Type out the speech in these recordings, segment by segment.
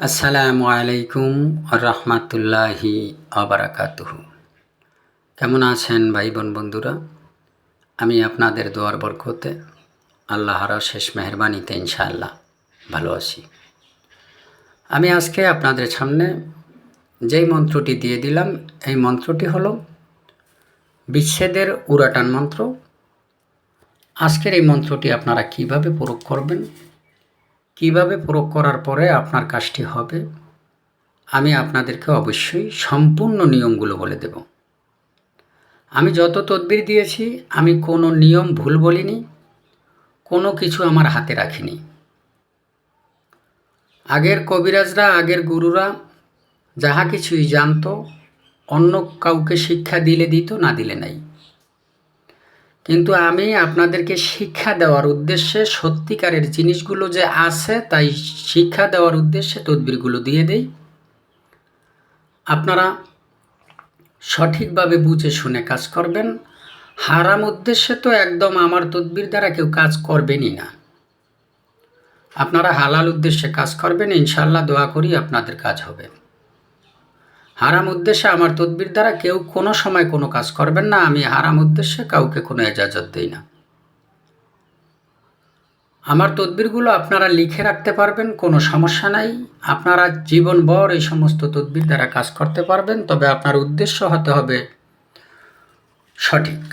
আসসালামু আলাইকুম রহমাতুল্লাহি আবরাকাতুহ কেমন আছেন ভাই বোন বন্ধুরা? আমি আপনাদের দোয়ার বরকতে আল্লাহর শেষ মেহরবানিতে ইনশাআল্লাহ ভালো আছি। আমি আজকে আপনাদের সামনে যেই মন্ত্রটি দিয়ে দিলাম, এই মন্ত্রটি হলো বিচ্ছেদের উড়াটান মন্ত্র। আজকের এই মন্ত্রটি আপনারা কীভাবে প্রয়োগ করবেন কীভাবে প্রয়োগ করার পরে আপনার কাজটি হবে, আমি আপনাদেরকে অবশ্যই সম্পূর্ণ নিয়মগুলো বলে দেব। আমি যত তদবির দিয়েছি, আমি কোনো নিয়ম ভুল বলিনি, কোনো কিছু আমার হাতে রাখিনি। আগের কবিরাজরা, আগের গুরুরা যাহা কিছুই জানতো, অন্য কাউকে শিক্ষা দিলে দিত, না দিলে নাই। কিন্তু আমি আপনাদেরকে শিক্ষা দেওয়ার উদ্দেশ্যে সত্যিকারের জিনিসগুলো যে আছে, তাই শিক্ষা দেওয়ার উদ্দেশ্যে তদবিরগুলো দিয়ে দেই। আপনারা সঠিকভাবে বুঝে শুনে কাজ করবেন। হারাম উদ্দেশ্যে তো একদম আমার তদবির দ্বারা কেউ কাজ করবেনই না। আপনারা হালাল উদ্দেশ্যে কাজ করবেন ইনশাল্লাহ দোয়া করি আপনাদের কাজ হবে। হারাম উদ্দেশ্যে আমার তদবির দ্বারা কেউ কোনো সময় কোনো কাজ করবেন না, আমি হারাম উদ্দেশ্যে কাউকে কোনো এজাজত দিই না। আমার তদবিরগুলো আপনারা লিখে রাখতে পারবেন, কোনো সমস্যা নাই। আপনারা জীবনভর এই সমস্ত তদবির দ্বারা কাজ করতে পারবেন, তবে আপনার উদ্দেশ্য হতে হবে সঠিক।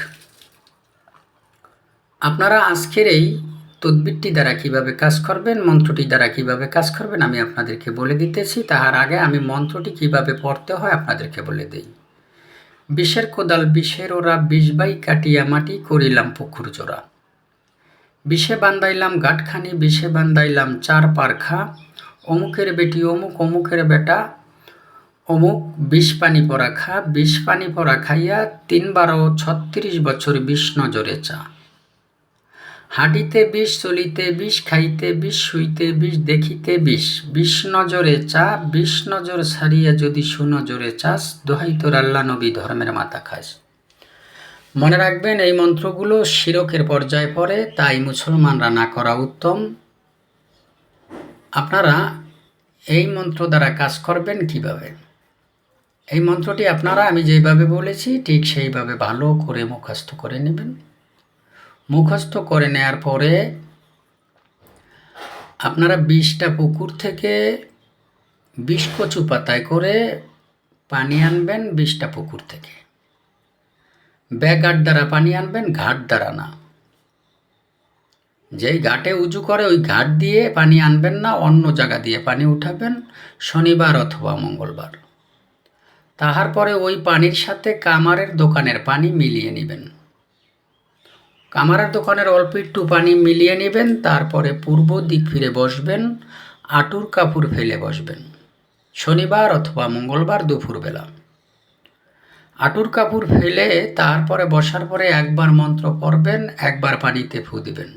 আপনারা আজকের এই তদবিরটি দ্বারা কীভাবে কাজ করবেন, মন্ত্রটি দ্বারা কীভাবে কাজ করবেন আমি আপনাদেরকে বলে দিতেছি। তাহার আগে আমি মন্ত্রটি কীভাবে পড়তে হয় আপনাদেরকে বলে দিই। বিষের কোদাল বিষের ওরা বিষ বাই কাটিয়া মাটি করিলাম পুকুর জোড়া। বিষে বান্ধাইলাম গাঁটখানি, বিষে বান্ধাইলাম চার পারখা। অমুকের বেটি অমুক, অমুকের বেটা অমুক, বিষ পানি পরা খা। বিষ পানি পরা খাইয়া তিন বারো ছত্রিশ বছর বিষ নজরে চা। হাঁটিতে বিষ, চলিতে বিষ, খাইতে বিষ, শুইতে বিষ, দেখিতে বিষ। বিষ নজরে চা, বিষ নজর সারিয়া যদি সুনজরে চাস, দোহাই তোর আল্লাহ নবী ধর্মের মাথা খাস। মনে রাখবেন, এই মন্ত্রগুলো শিরকের পর্যায়ে পড়ে, তাই মুসলমানরা না করা উত্তম। আপনারা এই মন্ত্র দ্বারা কাজ করবেন কীভাবে? এই মন্ত্রটি আপনারা আমি যেভাবে বলেছি, ঠিক সেইভাবে ভালো করে মুখস্থ করে নেবেন। মুখস্থ করে নেয়ার পরে আপনারা বিষটা পুকুর থেকে বিষ কচু পাতায় করে পানি আনবেন বিষটা পুকুর থেকে। ব্যাঘাট দ্বারা পানি আনবেন, ঘাট দ্বারা না। যেই ঘাটে উঁচু করে ওই ঘাট দিয়ে পানি আনবেন না, অন্য জায়গা দিয়ে পানি উঠাবেন, শনিবার অথবা মঙ্গলবার। তাহার পরে ওই পানির সাথে কামারের দোকানের পানি মিলিয়ে নেবেন। কামারের দোকানের অল্প একটু পানি মিলিয়ে নেবেন, তারপরে পূর্ব দিক ফিরে বসবেন, আটুর কাপড় ফেলে বসবেন। শনিবার অথবা মঙ্গলবার দুপুরবেলা। আটুর কাপড় ফেলে তারপরে বসার পরে একবার মন্ত্র পড়বেন, একবার পানিতে ফু দিবেন।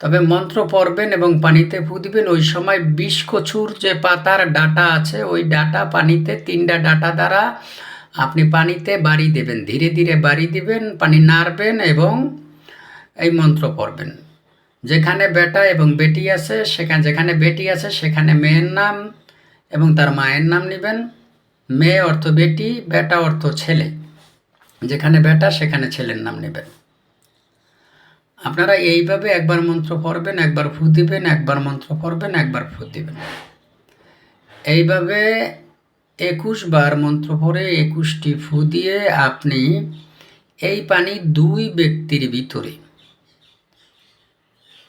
তবে মন্ত্র পড়বেন এবং পানিতে ফু দিবেন, ওই সময় বিষ কচুর যে পাতার ডাটা আছে, ওই ডাটা পানিতে তিনটা ডাটা দ্বারা আপনি পানিতে বাড়ি দেবেন, ধীরে ধীরে বাড়ি দিবেন, পানি নাড়বেন এবং এই মন্ত্র পড়বেন। যেখানে বেটা এবং বেটি আছে, সেখানে, যেখানে বেটি আছে, সেখানে মেয়ের নাম এবং তার মায়ের নাম নেবেন। মেয়ে অর্থ বেটি, বেটা অর্থ ছেলে। যেখানে বেটা, সেখানে ছেলের নাম নেবেন। আপনারা এইভাবে একবার মন্ত্র পড়বেন, একবার ফু দিবেন, একবার মন্ত্র পড়বেন, একবার ফু দিবেন। এইভাবে একুশ বার মন্ত্র পরে একুশটি ফু দিয়ে আপনি এই পানি দুই ব্যক্তির ভিতরে।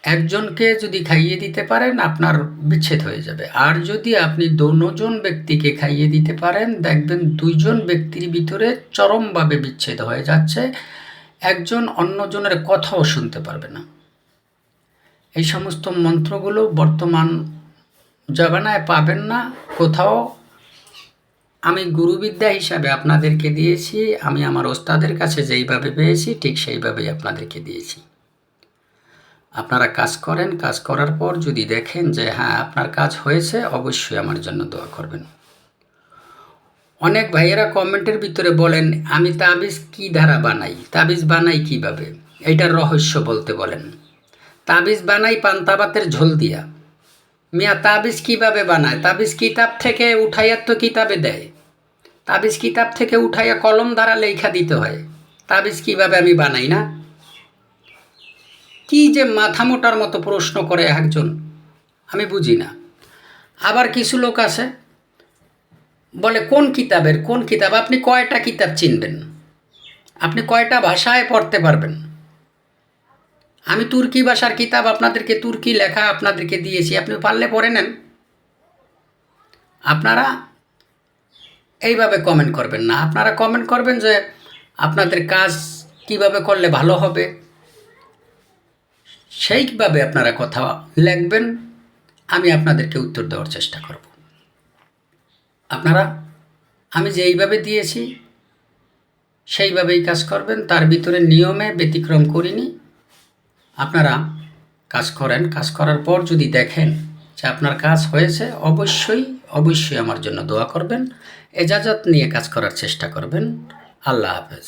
একজনকে যদি খাইয়ে দিতে পারেন, আপনার বিচ্ছেদ হয়ে যাবে। আর যদি আপনি দোনোজন ব্যক্তিকে খাইয়ে দিতে পারেন, দেখবেন দুইজন ব্যক্তির ভিতরে চরমভাবে বিচ্ছেদ হয়ে যাচ্ছে। একজন অন্যজনের কথাও শুনতে পারবে না। এই সমস্ত মন্ত্রগুলো বর্তমান জবানায় পাবেন না, কোথাও আমি গুরুবিদ্যা হিসাবে আপনাদেরকে দিয়েছি, আমি আমার ওস্তাদের কাছে যেইভাবে পেয়েছি, ঠিক সেইভাবেই আপনাদেরকে দিয়েছি। আপনারা কাজ করেন, কাজ করার পর যদি দেখেন যে হ্যাঁ আপনার কাজ হয়েছে, অবশ্যই আমার জন্য দোয়া করবেন। অনেক ভাইয়েরা কমেন্টের ভিতরে বলেন, আমি তাবিজ কি ধারা বানাই? তাবিজ বানাই কীভাবে? এইটার রহস্য বলতে বলেন। তাবিজ বানাই পান্তাবাতের ঝোল দিয়া। মিয়া তাবিজ কীভাবে বানায়? তাবিজ কিতাব থেকে উঠাইয়া তো কিতাবে দেয়। তাবিজ কিতাব থেকে উঠাইয়া কলম দ্বারা লেখা দিতে হয়। তাবিজ কীভাবে আমি বানাই না? কি যে মাথা মোটার মতো প্রশ্ন করে একজন, আমি বুঝি না। আবার কিছু লোক আছে, বলে, কোন কিতাবের? কোন কিতাব? আপনি কয়টা কিতাব চিনবেন? আপনি কয়টা ভাষায় পড়তে পারবেন? আমি তুর্কি ভাষার কিতাব আপনাদেরকে তুর্কি লেখা আপনাদেরকে দিয়েছি। আপনি পারলে পড়ে নেন। আপনারা এইভাবে কমেন্ট করবেন না। আপনারা কমেন্ট করবেন যে আপনাদের কাজ কীভাবে করলে ভালো হবে। সেইভাবে আপনারা কথা লিখবেন। আমি আপনাদেরকে উত্তর দেওয়ার চেষ্টা করব। আপনারা, আমি যেইভাবে দিয়েছি, সেইভাবেই কাজ করবেন। তার ভিতরে নিয়মে ব্যতিক্রম করিনি। আপনারা কাজ করেন, কাজ করার পর যদি দেখেন যে আপনার কাজ হয়েছে, অবশ্যই অবশ্যই আমার জন্য দোয়া করবেন। এজাজত নিয়ে কাজ করার চেষ্টা করবেন। আল্লাহ হাফেজ।